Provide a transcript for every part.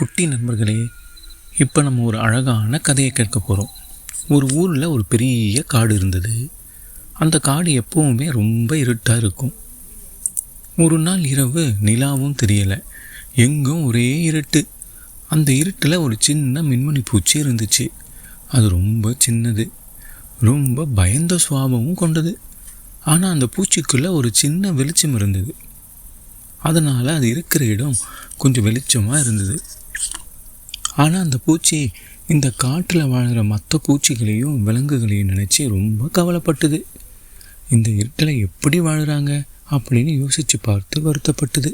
குட்டி நண்பர்களே இப்போ நம்ம ஒரு அழகான கதையை கேட்க போகிறோம் ஒரு ஊரில் ஒரு பெரிய காடு இருந்தது. அந்த காடு எப்போவுமே ரொம்ப இருட்டாக இருக்கும். ஒரு நாள் இரவு நிலாவும் தெரியலை. எங்கும் ஒரே இருட்டு. அந்த இருட்டில் ஒரு சின்ன மின்மணி பூச்சி இருந்துச்சு. அது ரொம்ப சின்னது. ரொம்ப பயந்த சுவாபமும் கொண்டது. ஆனால் அந்த பூச்சிக்குள்ளே ஒரு சின்ன வெளிச்சம் இருந்தது. அதனால் அது இருக்கிற இடம் கொஞ்சம் வெளிச்சமாக இருந்தது. ஆனால் அந்த பூச்சி இந்த காட்டில் வாழ்கிற மற்ற பூச்சிகளையும் விலங்குகளையும் நினச்சி ரொம்ப கவலைப்பட்டது. இந்த இருட்டில் எப்படி வாழ்கிறாங்க அப்படின்னு யோசித்து பார்த்து வருத்தப்பட்டது.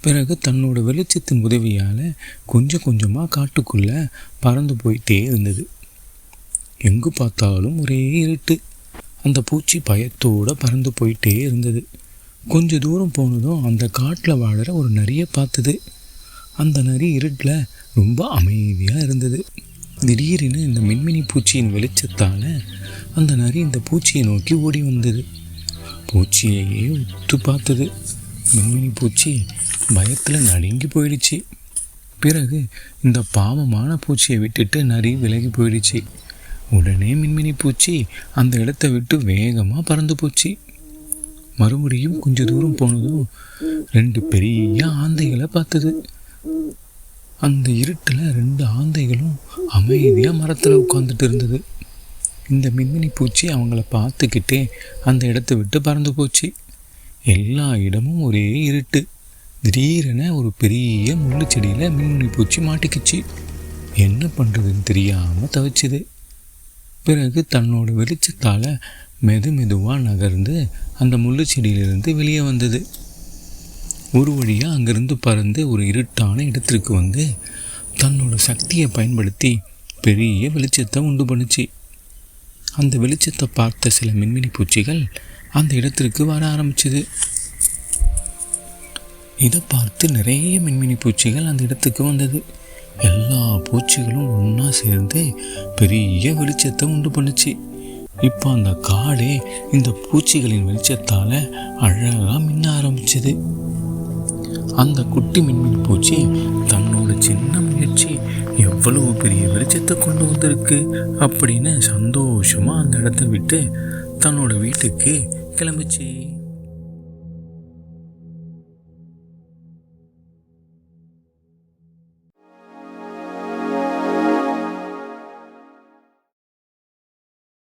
பிறகு தன்னோட வெளிச்சத்தின் உதவியால் கொஞ்சம் கொஞ்சமாக காட்டுக்குள்ளே பறந்து போயிட்டே இருந்தது. எங்கு பார்த்தாலும் ஒரே இருட்டு. அந்த பூச்சி பயத்தோடு பறந்து போயிட்டே இருந்தது. கொஞ்சம் தூரம் போனதும் அந்த காட்டில் வாழற ஒரு நரியை பார்த்தது. அந்த நரி இருட்டில் ரொம்ப அமைதியாக இருந்தது. திடீரென இந்த மின்மினி பூச்சியின் வெளிச்சத்தால் அந்த நரி இந்த பூச்சியை நோக்கி ஓடி வந்தது. பூச்சியையே உத்து பார்த்தது. மின்மினி பூச்சி பயத்தில் நடுங்கி போயிடுச்சு. பிறகு இந்த பாவமான பூச்சியை விட்டுட்டு நரி விலகி போயிடுச்சு. உடனே மின்மினி பூச்சி அந்த இடத்த விட்டு வேகமாக பறந்து போச்சு. மறுபடியும் கொஞ்சம் தூரம் போனதும் ரெண்டு பெரிய ஆந்தைகளை பார்த்தது. அந்த இருட்டில் ரெண்டு ஆந்தைகளும் அமைதியாக மரத்தில் உட்காந்துட்டு இருந்தது. இந்த மின்மினி பூச்சி அவங்கள பார்த்துக்கிட்டே அந்த இடத்த விட்டு பறந்து போச்சு. எல்லா இடமும் ஒரே இருட்டு. திடீரென ஒரு பெரிய முள்ளு செடியில் மின்மினி பூச்சி மாட்டிக்கிச்சு. என்ன பண்ணுறதுன்னு தெரியாமல் தவிச்சுது. பிறகு தன்னோட வெளிச்சத்தால் மெது மெதுவாக நகர்ந்து அந்த முள்ளு செடியிலிருந்து வெளியே வந்தது. ஒரு வழியாக அங்கேருந்து பறந்து ஒரு இருட்டான இடத்திற்கு வந்து தன்னோட சக்தியை பயன்படுத்தி பெரிய வெளிச்சத்தை உண்டு பண்ணுச்சு. அந்த வெளிச்சத்தை பார்த்த சில மின்மினி பூச்சிகள் அந்த இடத்திற்கு வர ஆரம்பிச்சது. இதை பார்த்து நிறைய மின்மினி பூச்சிகள் அந்த இடத்துக்கு வந்தது. எல்லா பூச்சிகளும் ஒன்றா சேர்ந்து பெரிய வெளிச்சத்தை உண்டு பண்ணுச்சு. இப்போ அந்த காடே இந்த பூச்சிகளின் வெளிச்சத்தால் அழகாக மின்ன ஆரம்பிச்சது. அந்த குட்டி மின்மினி பூச்சி தன்னோட சின்ன முயற்சி எவ்வளவு பெரிய வெளிச்சத்தை கொண்டு வந்திருக்கு அப்படின்னு சந்தோஷமாக அந்த இடத்த விட்டு தன்னோட வீட்டுக்கு கிளம்பிச்சு.